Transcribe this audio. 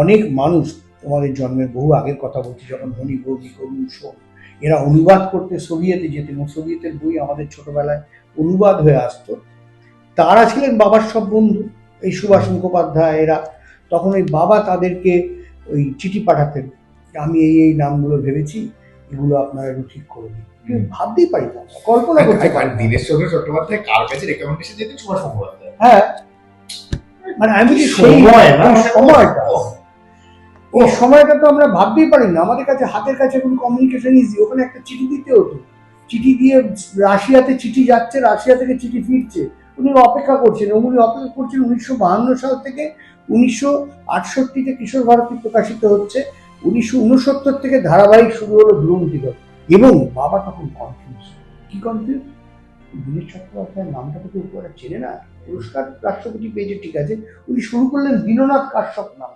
অনেক মানুষ তোমাদের জন্মের বহু আগের কথা বলছি যখন ধনী ভৌমিক অরুণ সোম এরা অনুবাদ করতে সোভিয়েতে যেতেন এবং সোভিয়েতের বই আমাদের ছোটবেলায় অনুবাদ হয়ে আসতো। তারা ছিলেন বাবার সব বন্ধু এই সুভাষ মুখোপাধ্যায় এরা। তখন ওই বাবা তাদেরকে ওই চিঠি পাঠাতেন আমি এই এই নামগুলো ভেবেছি এগুলো আপনারা একটু ঠিক করে দিন। ভাবতেই পারি না কল্পনা করতে পারি। দীনেশ চন্দ্র চট্টোপাধ্যায় কার কাছে রেকমেন্ডেশন যেতেন সুভাষ মুখোপাধ্যায়? হ্যাঁ মানে আমি সময় না? সময়টা। এই সময়টা তো আমরা ভাবতেই পারি না আমাদের কাছে হাতের কাছে কোনো কমিউনিকেশন ইজি ওখানে একটা চিঠি দিতে হতো। চিঠি দিয়ে রাশিয়াতে চিঠি যাচ্ছে রাশিয়া থেকে চিঠি ফিরছে। উনি অপেক্ষা করছেন। এবং উনি অপেক্ষা করছেন উনিশশো বাহান্ন সাল থেকে উনিশশো আটষট্টিতে কিশোর ভারতী প্রকাশিত হচ্ছে। উনিশশো উনসত্তর থেকে ধারাবাহিক শুরু হলো ধ্রুবন্তিকর এবং বাবা তখন কনফিউজ কি কনফিউজ দীনেশ চট্টোপাধ্যায়ের নামটা তো কেউ চেনে না। পুরস্কার রাষ্ট্রপতি পেয়েছে ঠিক আছে। উনি শুরু করলেন দীননাথ কাশ্যপ নাম।